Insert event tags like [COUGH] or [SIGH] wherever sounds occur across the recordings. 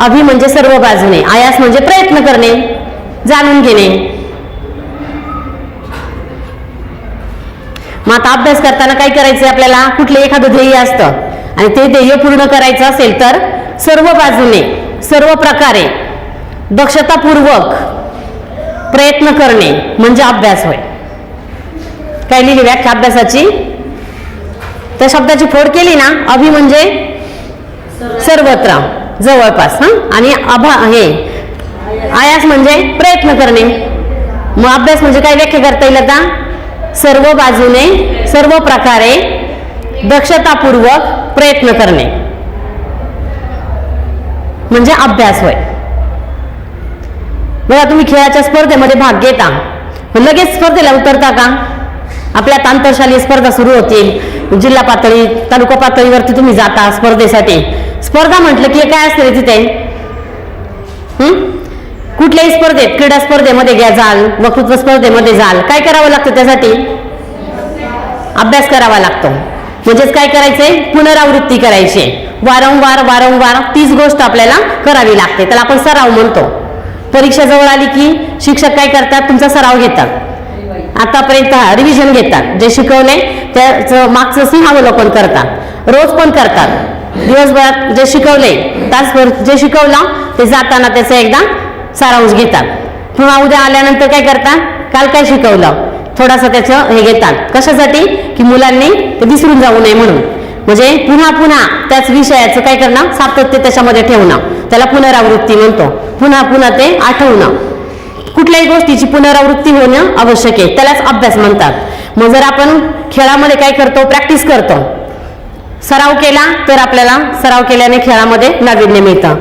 अभि म्हणजे सर्व बाजूने आयास म्हणजे प्रयत्न करणे जाणून घेणे. मग आता अभ्यास करताना काय करायचं आपल्याला? कुठलं एखादं ध्येय असतं आणि ते ध्येय पूर्ण करायचं असेल तर सर्व बाजूने सर्व प्रकारे दक्षतापूर्वक प्रयत्न करणे म्हणजे अभ्यास होय. काय लिहिली व्याख्या अभ्यासाची? त्या शब्दाची फोड केली ना? अभि म्हणजे सर्वत्र. जवळपास हां? आणि अभा हे आयास म्हणजे प्रयत्न करणे. मग अभ्यास म्हणजे काय व्याख्या करता येईल आता? सर्व बाजूने सर्व प्रकारे दक्षतापूर्वक प्रयत्न करणे. म्हणजे अभ्यास होय. बघा तुम्ही खेळाच्या स्पर्धेमध्ये भाग घेता. लगेच स्पर्धेला उतरता का? आपल्यात आंतरशालीय स्पर्धा सुरू होतील. जिल्हा पातळी तालुका पातळीवरती तुम्ही जाता स्पर्धेसाठी. स्पर्धा म्हटलं की काय असते तिथे? कुठल्याही स्पर्धेत क्रीडा स्पर्धेमध्ये घ्या जाल वक्तृत्व स्पर्धेमध्ये जाल. काय करावं लागतं त्यासाठी? अभ्यास करावा लागतो. म्हणजेच काय करायचंय? पुनरावृत्ती करायची. वारंवार वारंवार तीच गोष्ट आपल्याला करावी लागते. त्याला आपण सराव म्हणतो. परीक्षा जवळ आली की शिक्षक काय करतात? तुमचा सराव घेतात. आतापर्यंत रिव्हिजन घेतात. जे शिकवले त्याचं मागचं सिंहावलोकन करतात. रोज पण करतात. दिवसभरात जे शिकवले तासभर जे शिकवलं ते जाताना त्याचा एकदा सारांश घेतात. पुन्हा उद्या आल्यानंतर काय करतात? काल काय शिकवलं? थोडासा त्याचं हे घेतात. कशासाठी? की मुलांनी ते विसरून जाऊ नये म्हणून. म्हणजे पुन्हा पुन्हा त्याच विषयाचं काय करणं? सातत्य त्याच्यामध्ये ठेवणं. त्याला पुनरावृत्ती म्हणतो. पुन्हा पुन्हा ते आठवणं. कुठल्याही गोष्टीची पुनरावृत्ती होणं आवश्यक आहे. त्यालाच अभ्यास म्हणतात. मग जर आपण खेळामध्ये काय करतो प्रॅक्टिस करतो. सराव केला तर आपल्याला सराव केल्याने खेळामध्ये नाविन्य मिळतं.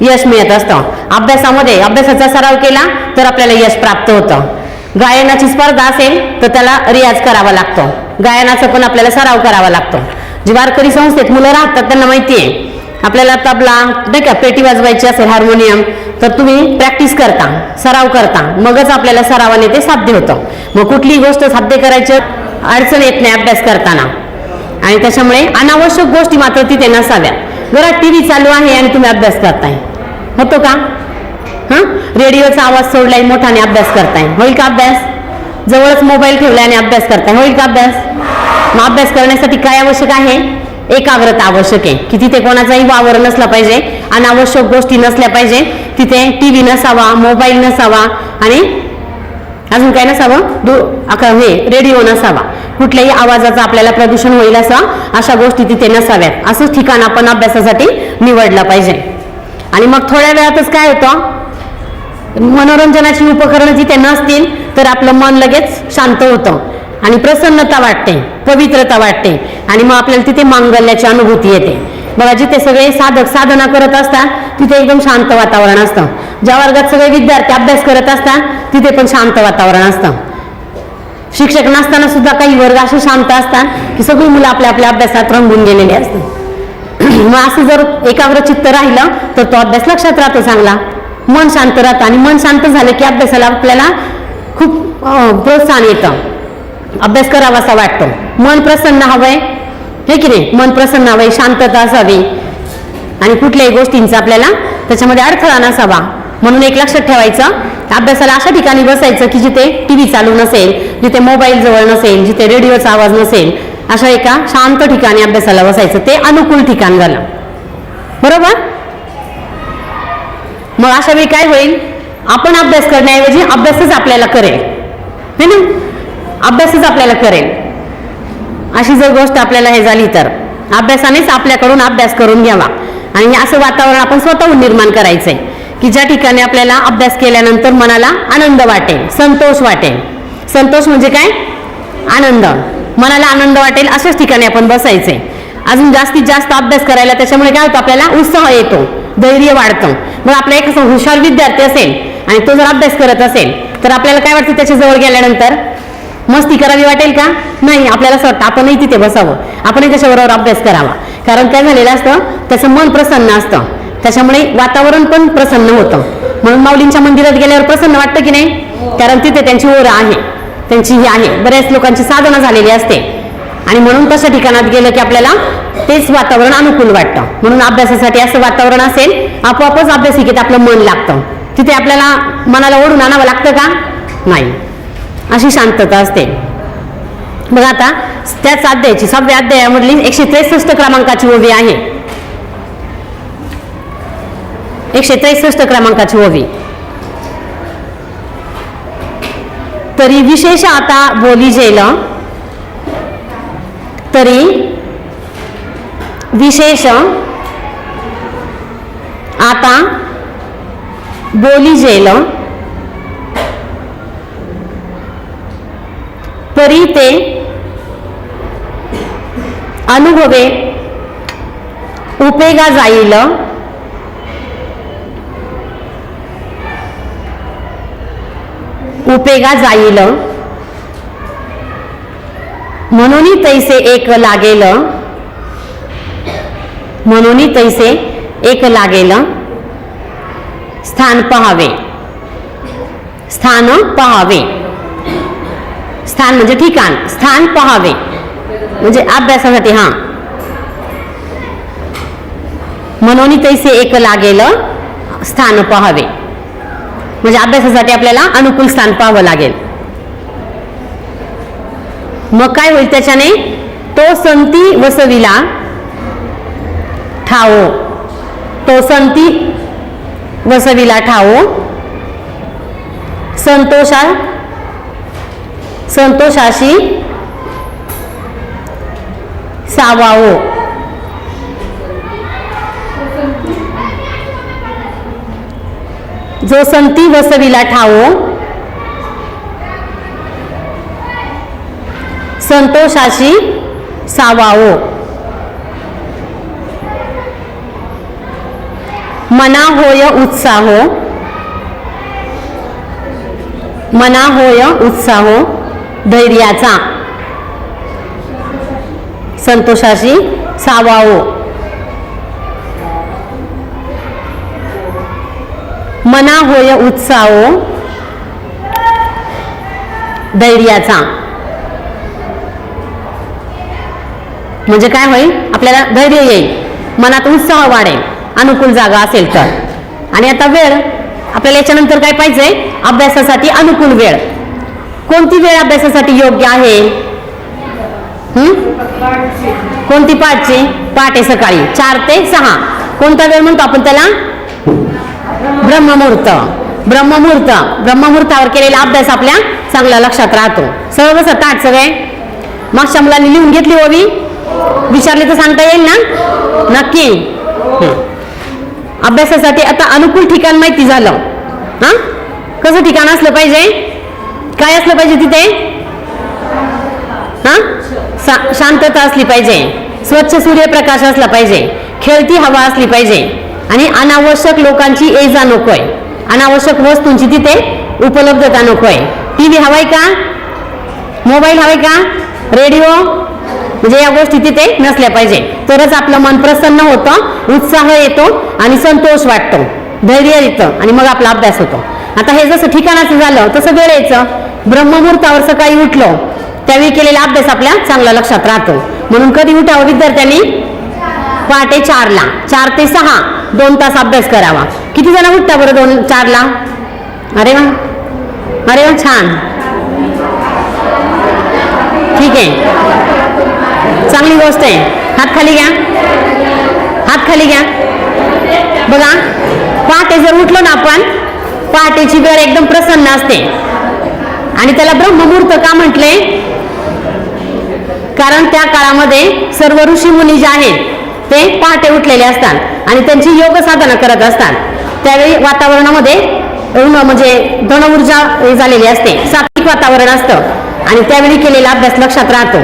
यश मिळत असतं. अभ्यासामध्ये अभ्यासाचा सराव केला तर आपल्याला यश प्राप्त होतं. गायनाची स्पर्धा असेल तर त्याला रियाज करावा लागतो. गायनाचा पण आपल्याला सराव करावा लागतो. जे वारकरी संस्थेत मुलं राहतात त्यांना माहिती आहे आपल्याला तबला नाही का पेटी वाजवायची असेल हार्मोनियम तर तुम्ही प्रॅक्टिस करता सराव करता. मगच आपल्याला सरावाने ते साध्य होतं. मग कुठलीही गोष्ट साध्य करायची अडचण येत नाही अभ्यास करताना. आणि त्याच्यामुळे अनावश्यक गोष्टी मात्र तिथे नसाव्या. घरात टी व्ही चालू आहे आणि तुम्ही अभ्यास करताय. होतो का? हां? रेडिओचा आवाज सोडलाय मोठाने अभ्यास करताय. होईल का अभ्यास? जवळच मोबाईल ठेवलाय आणि अभ्यास करताय. होईल का अभ्यास? मग अभ्यास करण्यासाठी काय आवश्यक आहे? एकाग्रता आवश्यक आहे. की तिथे कोणाचाही वावर नसला पाहिजे अनावश्यक गोष्टी नसल्या पाहिजे तिथे टी व्ही नसावा मोबाईल नसावा आणि अजून काय नसावं? दू हे रेडिओ नसावा. कुठल्याही आवाजाचं आपल्याला प्रदूषण होईल असं अशा गोष्टी तिथे नसाव्यात. असंच ठिकाण आपण अभ्यासासाठी निवडलं पाहिजे. आणि मग थोड्या वेळातच काय होतं? मनोरंजनाची उपकरणं जिथे नसतील तर आपलं मन लगेच शांत होतं. आणि प्रसन्नता वाटते पवित्रता वाटते. आणि मग आपल्याला तिथे मांगल्याची अनुभूती येते. बघा जिथे सगळे साधक साधना करत असतात तिथे एकदम शांत वातावरण असतं. ज्या वर्गात सगळे विद्यार्थी अभ्यास करत असतात तिथे पण शांत वातावरण असतं. शिक्षक नसताना सुद्धा काही वर्ग असे शांत असतात की सगळी मुलं आपल्या आपल्या अभ्यासात रंगून गेलेली असतात. [CLEARS THROAT] मग असं जर एकाग्र चित्त राहिलं तर तो अभ्यास लक्षात राहतो चांगला. मन शांत राहतं आणि मन शांत झालं की अभ्यासाला आपल्याला खूप प्रोत्साहन येतं. अभ्यास करावासा वाटतो. मन प्रसन्न हवंय. हे की नाही? मन प्रसन्न हवंय शांतता असावी. आणि कुठल्याही गोष्टींचा आपल्याला त्याच्यामध्ये अडथळा नसावा. म्हणून एक लक्षात ठेवायचं अभ्यासाला अशा ठिकाणी बसायचं की जिथे टी व्ही चालू नसेल जिथे मोबाईल जवळ नसेल जिथे रेडिओचा आवाज नसेल अशा एका शांत ठिकाणी अभ्यासाला बसायचं. ते अनुकूल ठिकाण झालं. बरोबर? मग अशा वेळी काय होईल? आपण अभ्यास करण्याऐवजी अभ्यासच आपल्याला करेल. है ना? अभ्यासच आपल्याला करेल. अशी जर गोष्ट आपल्याला हे झाली तर अभ्यासानेच आपल्याकडून अभ्यास करून घ्यावा. आणि असं वातावरण आपण स्वतःहून निर्माण करायचंय की ज्या ठिकाणी आपल्याला अभ्यास केल्यानंतर मनाला आनंद वाटेल संतोष वाटेल. संतोष म्हणजे काय? आनंद. मनाला आनंद वाटेल अशाच ठिकाणी आपण बसायचंय. अजून जास्तीत जास्त अभ्यास करायला त्याच्यामुळे काय होतं? आपल्याला उत्साह येतो धैर्य वाढतं. मग आपला एक हुशार विद्यार्थी असेल आणि तो जर अभ्यास करत असेल तर आपल्याला काय वाटतं? त्याच्याजवळ गेल्यानंतर मस्ती करावी वाटेल का? नाही आपल्याला असं वाटतं आपणही तिथे बसावं. आपणही त्याच्याबरोबर अभ्यास करावा. कारण काय झालेलं असतं? त्याचं मन प्रसन्न असतं. त्याच्यामुळे वातावरण पण प्रसन्न होतं. म्हणून माऊलींच्या मंदिरात गेल्यावर प्रसन्न वाटतं की नाही? कारण तिथे त्यांची ओढ आहे. त्यांची ही आहे. बऱ्याच लोकांची साधना झालेली असते. आणि म्हणून तशा ठिकाणात गेलं की आपल्याला तेच वातावरण अनुकूल वाटतं. म्हणून अभ्यासासाठी असं वातावरण असेल आपोआपच अभ्यासिकेत आपलं मन लागतं. तिथे आपल्याला मनाला ओढून आणावं लागतं का? नाही. अशी शांतता असते. मग आता त्याच अध्यायाची सहाव्या अध्यायामधली एकशे त्रेसष्ट क्रमांकाची ओवी आहे. एकशे त्रेसष्ट क्रमांकाची ओवी. तरी विशेष आता बोली जेल. तरी विशेष आता बोली जेल. तरी ते अनुभवे उपेगा जाईल. उपेगा जाईल. म्हणून तैसे एक लागेल. म्हणून तैसे एक लागेल. स्थान पहावे. स्थान पहावे. स्थान म्हणजे ठिकाण स्थान पहावे. म्हणजे अभ्यासासाठी हा. म्हणून तैसे एक लागेल स्थान पहावे. म्हणजे अभ्यासासाठी आपल्याला अनुकूल स्थान पाहावं लागेल. मग काय होईल त्याच्याने? तो संती वसविला. ठावो तो संती वसविला ठावो संतोषा संतोषाशी सावावो जो संती वसविला ठावो. संतोषाशी सावावो मना होय उत्साहो. मना होय उत्साहो. धैर्याचा. संतोषाशी सावावो. मना होय उत्साहो. धैर्याचा. म्हणजे काय होईल? आपल्याला धैर्य येईल. मनात उत्साह वाढेल. अनुकूल जागा असेल तर. आणि आता वेळ. आपल्याला याच्यानंतर काय पाहिजे? अभ्यासासाठी अनुकूल वेळ. कोणती वेळ अभ्यासासाठी योग्य आहे? कोणती पाचची पहाटे सकाळी. चार ते सहा. कोणता वेळ म्हणतो आपण त्याला? ब्रह्ममुहूर्त. ब्रह्ममुहूर्त. ब्रह्ममुहूर्तावर केलेला अभ्यास आपल्या चांगला लक्षात राहतो. सर्व बस सगळे? मागच्या मुलांनी लिहून घेतली हो ओवी विचारले तर सांगता येईल ना? नक्की? अभ्यासासाठी आता अनुकूल ठिकाण माहिती झालं. हा? कसं ठिकाण असलं पाहिजे? काय असलं पाहिजे तिथे? हा? शा- शांतता असली पाहिजे. स्वच्छ सूर्यप्रकाश असला पाहिजे. खेळती हवा असली पाहिजे. आणि अनावश्यक लोकांची ये जा नकोय. अनावश्यक वस्तूंची तिथे उपलब्धता नकोय. टी व्ही हवाय का? मोबाईल हवाय का? रेडिओ? म्हणजे या गोष्टी तिथे नसल्या पाहिजे. तरच आपलं मन प्रसन्न होतं उत्साह येतो आणि संतोष वाटतो. धैर्य येतं आणि मग आपला अभ्यास होतो. आता हे जसं ठिकाणाचं झालं तसं वेळेचं ब्रह्ममुहूर्तावर सकाळी उठलो. त्यावेळी केलेला अभ्यास आपल्या चांगला लक्षात राहतो. म्हणून कधी उठावं विद्यार्थ्यांनी? पहाटे चारला. चार ते सहा. दोन तास अभ्यास करावा. किती जण उठता बरं दोन चारला? अरे वा. अरे वा छान. ठीक आहे. चांगली गोष्ट आहे. हात खाली घ्या. हात खाली घ्या. बघा. पहाटे जर उठलो ना आपण पहाटेची वेळ एकदम प्रसन्न असते. आणि त्याला ब्रह्ममुहूर्त का म्हटले? कारण त्या काळामध्ये सर्व ऋषी मुनी जे आहेत ते पहाटे उठलेले असतात आणि त्यांची योग साधना करत असतात. त्यावेळी वातावरणामध्ये म्हणजे धन ऊर्जा हे झालेली असते. सात्विक वातावरण असतं. आणि त्यावेळी केलेला अभ्यास लक्षात राहतो.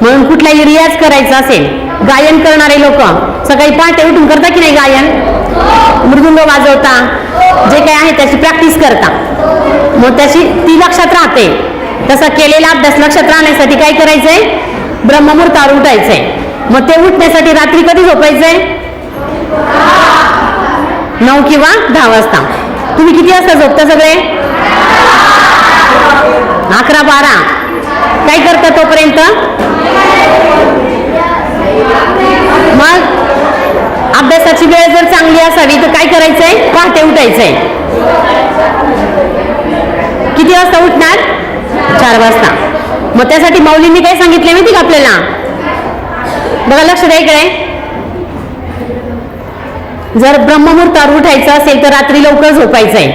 म्हणून कुठलाही रियाज करायचा असेल गायन करणारे लोक सकाळी पहाटे उठून करता की नाही गायन? मृदुंग वाजवता जे काय आहे त्याची प्रॅक्टिस करता. मग त्याची ती लक्षात राहते. तसा केलेला अभ्यास लक्षात राहण्यासाठी काय करायचंय? ब्रह्ममुहूर्तावर उठायचंय. मग ते उठण्यासाठी रात्री कधी झोपायचंय? नऊ किंवा दहा वाजता. तुम्ही किती वाजता झोपता सगळे? अकरा बारा. काय करता तोपर्यंत? मग अभ्यासाची वेळ जर चांगली असावी तर काय करायचंय? पहाटे उठायचंय. किती वाजता उठणार? चार वाजता. मग त्यासाठी माऊलींनी काय सांगितले माहिती का आपल्याला? बघा लक्ष द्या इकडे. जर ब्रह्ममुहूर्तावर उठायचं असेल तर रात्री लवकर झोपायचंय.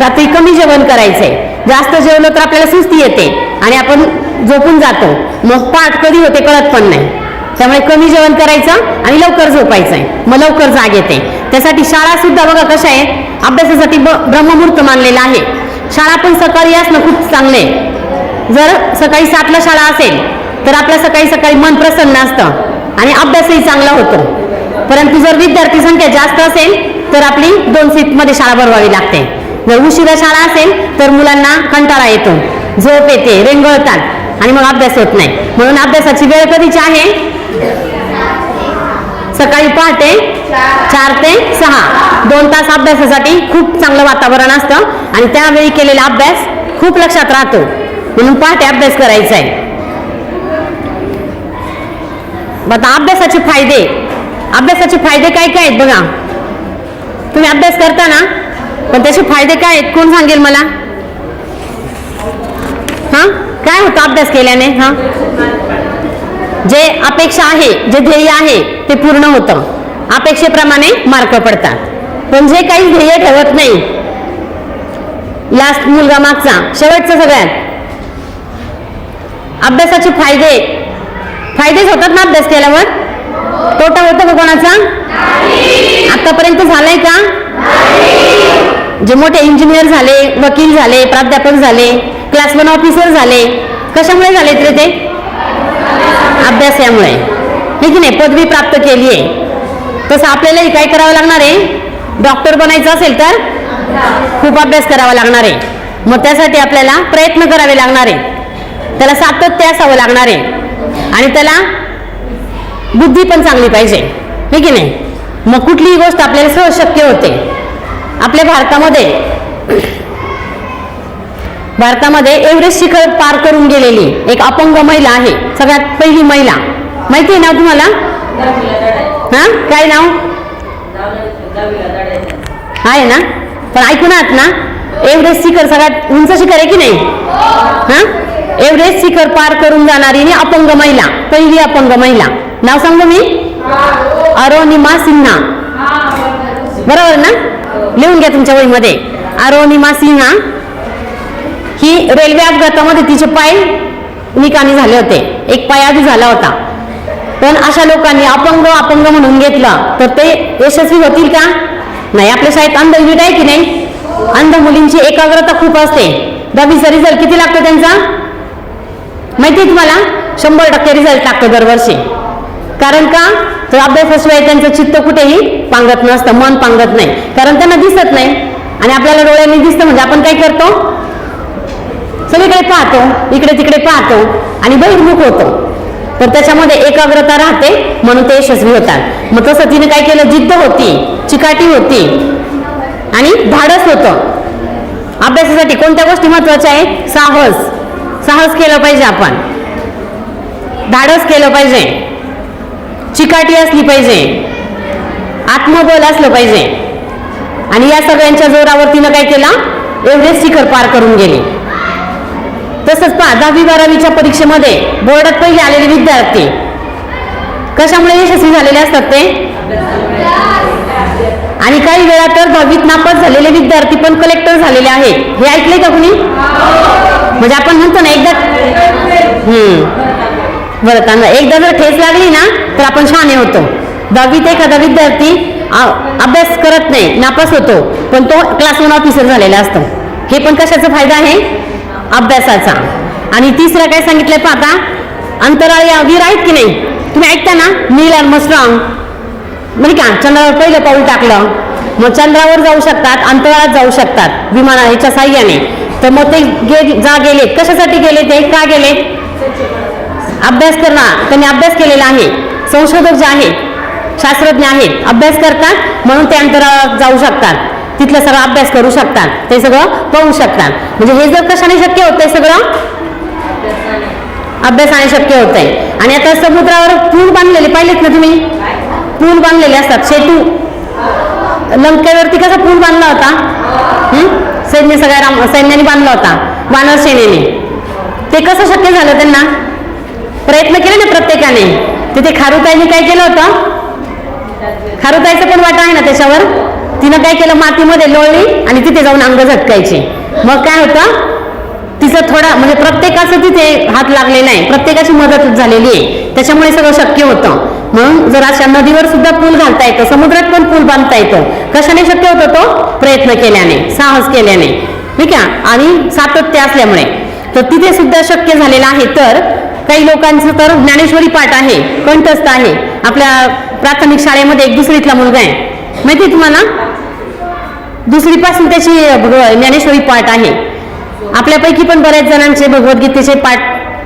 रात्री कमी जेवण करायचंय. जास्त जेवलं तर आपल्याला सुस्ती येते आणि आपण झोपून जातो. मग पाठ कधी होते कळत पण नाही. त्यामुळे कमी जेवण करायचं आणि लवकर झोपायचं आहे मग लवकर जाग येते. त्यासाठी शाळा सुद्धा बघा कशा आहेत. अभ्यासासाठी ब- ब्रह्ममुहूर्त मानलेला आहे. शाळा पण सकाळी असणं खूप चांगले जर सकाळी सातला शाळा असेल तर आपल्या सकाळी सकाळी मन प्रसन्न असतं आणि अभ्यासही चांगला होतो. परंतु जर विद्यार्थी संख्या जास्त असेल तर आपली दोन सीटमध्ये शाळा भरवावी लागते. जर उशिरा शाळा असेल तर मुलांना कंटाळा येतो. झोप येते रेंगळतात. आणि मग अभ्यास होत नाही. म्हणून अभ्यासाची वेळ कधीची आहे? सकाळी पहाटे चार ते सहा. दोन तास अभ्यासासाठी खूप चांगलं वातावरण असतं आणि त्यावेळी केलेला अभ्यास खूप लक्षात राहतो. म्हणून पहाटे अभ्यास करायचा आहे. आता अभ्यासाचे फायदे. अभ्यासाचे फायदे काय काय आहेत बघा. तुम्ही अभ्यास करता ना? पण त्याचे फायदे काय आहेत? कोण सांगेल मला? हा? काय होतं अभ्यास केल्याने हा? जे अपेक्षा आहे जे ध्येय आहे ते पूर्ण होतं. अपेक्षेप्रमाणे मार्क पडतात. पण जे काही ध्येय ठेवत नाही लास्ट मुलगा मागचा शेवटचा सगळ्यात. अभ्यासाचे फायदे फायदेच होतात ना अभ्यास केल्यावर? तोटा होतो का कोणाचा? आतापर्यंत झालाय का? जे मोठे इंजिनियर झाले वकील झाले प्राध्यापक झाले क्लास वन ऑफिसर झाले. कशामुळे झाले रे ते? अभ्यासामुळे. हे की नाही? पदवी प्राप्त केली आहे. तसं आपल्यालाही काय करावं लागणार आहे? डॉक्टर बनायचं असेल तर खूप अभ्यास करावा लागणार आहे. मग त्यासाठी आपल्याला प्रयत्न करावे लागणार आहे. त्याला सातत्य असावं लागणार आहे. आणि त्याला बुद्धी पण चांगली पाहिजे. हे की नाही? मग कुठलीही गोष्ट आपल्याला सहज शक्य होते. आपल्या भारतामध्ये भारतामध्ये एव्हरेस्ट शिखर पार करून गेलेली एक अपंग महिला आहे सगळ्यात पहिली महिला. माहिती आहे ना तुम्हाला? हा? काय नाव? आहे ना? पण ऐकून आहात ना? एव्हरेस्ट शिखर सगळ्यात उंच शिखर आहे की नाही? हा? एव्हरेस्ट शिखर पार करून जाणारी ही अपंग महिला पहिली अपंग महिला. नाव सांगू मी? अरोनिमा सिन्हा. बरोबर ना? लिहून घ्या तुमच्या वहीमध्ये. अरोनिमा सिन्हा. ही रेल्वे अपघातामध्ये तिचे पाय निकामी झाले होते. एक पाय आधी झाला होता. पण अशा लोकांनी अपंग अपंग म्हणून घेतलं. तर ते यशस्वी होतील का? नाही आपल्या शाळेत अंध युनिट आहे की नाही? अंध मुलींची एकाग्रता खूप असते. दहावीचा रिझल्ट किती लागतो त्यांचा? माहिती आहे तुम्हाला? शंभर टक्के रिझल्ट लागतो दरवर्षी. कारण का? तर अभ्यासाशिवाय त्यांचं चित्त कुठेही पांगत नसतं मन पांगत नाही. कारण त्यांना दिसत नाही. आणि आपल्याला डोळ्यांनी दिसतं म्हणजे आपण काय करतो? सगळीकडे पाहतो इकडे तिकडे पाहतो आणि बहिर्मुख होतो. तर त्याच्यामध्ये एकाग्रता राहते म्हणून ते यशस्वी होतात. मग तसं तिने काय केलं? जिद्द होती चिकाटी होती आणि धाडस होतं. अभ्यासासाठी कोणत्या गोष्टी महत्त्वाच्या आहेत? साहस. साहस केलं पाहिजे आपण. धाडस केलं पाहिजे. चिकाटी असली पाहिजे. आत्मबल असलं पाहिजे. आणि या सगळ्यांच्या जोरावर तिनं काय केलं? एव्हरेस्ट शिखर पार करून गेली. तसंच पहा दहावी बारावीच्या परीक्षेमध्ये बोर्डात पहिले आलेले विद्यार्थी. कशामुळे यशस्वी झालेले असतात ते? आणि काही वेळा तर दहावीत नापास झालेले विद्यार्थी पण कलेक्टर झालेले आहेत. हे ऐकले का कुणी? म्हणजे आपण म्हणतो ना एकदा हम्म. बरं चांगलं. एकदा जर ठेस लागली ना तर आपण छान होतो. दहावीत एखादा विद्यार्थी अभ्यास करत नाही नापास होतो पण तो क्लास वन ऑफिसर झालेला असतो. हे पण कशाचा फायदा आहे? अभ्यासाचा. आणि तिसरं काय सांगितलंय पाहता अंतराळी वीर आहेत की नाही? तुम्ही ऐकता ना? नील आर्मस्ट्रॉंग म्हणजे का? चंद्रावर पहिलं पाऊल टाकलं. मग चंद्रावर जाऊ शकतात अंतराळात जाऊ शकतात. विमाना ह्याच्या साह्याने. तर मग ते गे जा गेले. कशासाठी गेले ते? का गेले? अभ्यास करणार. त्यांनी अभ्यास केलेला आहे. संशोधक जे आहेत शास्त्रज्ञ आहेत अभ्यास करतात. म्हणून ते अंतराळात जाऊ शकतात. तिथला सगळा अभ्यास करू शकता ते सगळं पाहू शकतात म्हणजे हे जर कशाने शक्य होतंय सगळं? अभ्यासाने शक्य होत आहे आणि आता समुद्रावर पूल बांधलेले पाहिलेत ना तुम्ही? पूल बांधलेले असतात. सेतू. लंकेवरती कसा पूल बांधला होता? सैन्य सगळ्या राम सैन्याने बांधला होता. वानर सेनेने. ते कसं शक्य झालं त्यांना? प्रयत्न केले ना प्रत्येकाने. तिथे खारुताईने काय केलं होतं? खारुताईचं पण वाटा आहे ना त्याच्यावर? तिनं काय केलं? मातीमध्ये लोळली आणि तिथे जाऊन अंग झटकायची. मग काय होतं? तिचं थोडा म्हणजे प्रत्येकाचं तिथे हात लागले नाही. प्रत्येकाची मदत झालेली आहे. त्याच्यामुळे सगळं शक्य होतं. म्हणून जर अशा नदीवर सुद्धा पूल घालता येतं समुद्रात पण पूल बांधता येतं कशाने शक्य होतं तो? प्रयत्न केल्याने साहस केल्याने. ठीक आहे? आणि सातत्य असल्यामुळे. तर तिथे सुद्धा शक्य झालेलं आहे. तर काही लोकांचं तर ज्ञानेश्वरी पाठ आहे कंठस्थ आहे. आपल्या प्राथमिक शाळेमध्ये एक दुसरीतला मुलगा आहे. माहिती तुम्हाला? दुसरीपासून त्याची भगव- ज्ञानेश्वरी पाठ आहे. आपल्यापैकी पण बऱ्याच जणांचे भगवद्गीतेचे पाठ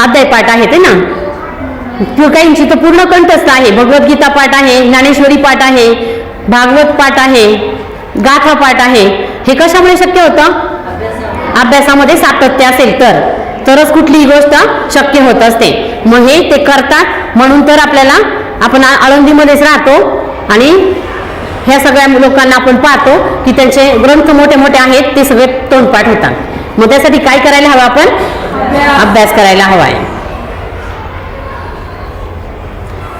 अध्याय पाठ आहेत है ना? काहींची तर पूर्ण कंठस्थ आहे. भगवद्गीता पाठ आहे ज्ञानेश्वरी पाठ आहे भागवत पाठ आहे गाथा पाठ आहे. हे कशामुळे शक्य होतं? अभ्यासामध्ये सातत्य असेल तर. तरच कुठलीही गोष्ट शक्य होत असते. मग हे ते करतात म्हणून तर आपल्याला आपण आळंदीमध्येच राहतो आणि ह्या सगळ्या लोकांना आपण पाहतो की त्यांचे ग्रंथ मोठे मोठे आहेत ते सगळे तोंडपाठ होतात. मग त्यासाठी काय करायला हवं आपण? अभ्यास करायला हवा आहे.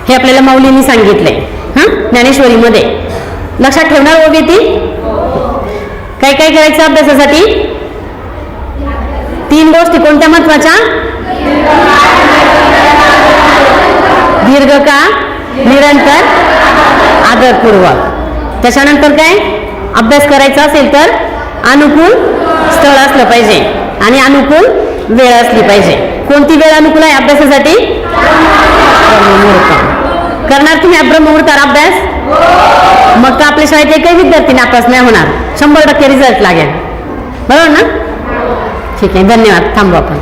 हे आपल्याला माऊलींनी सांगितलंय. हा? ज्ञानेश्वरीमध्ये. लक्षात ठेवणार हो ओबी ती काय काय करायचं अभ्यासासाठी? तीन गोष्टी कोणत्या महत्त्वाच्या दीर्घका निरंतर? आदरपूर्वक. त्याच्यानंतर काय? अभ्यास करायचा असेल तर अनुकूल स्थळ असलं पाहिजे आणि अनुकूल वेळ असली पाहिजे. कोणती वेळ अनुकूल आहे अभ्यासासाठी? ब्रह्ममुहूर्त. करणार तुम्ही ब्रह्ममुहूर्तावर अभ्यास? मग तर आपल्या शाळेत एकही विद्यार्थी नापास नाही होणार. शंभर टक्के रिझल्ट लागेल. बरोबर ना? ठीक आहे धन्यवाद. थांबू आपण.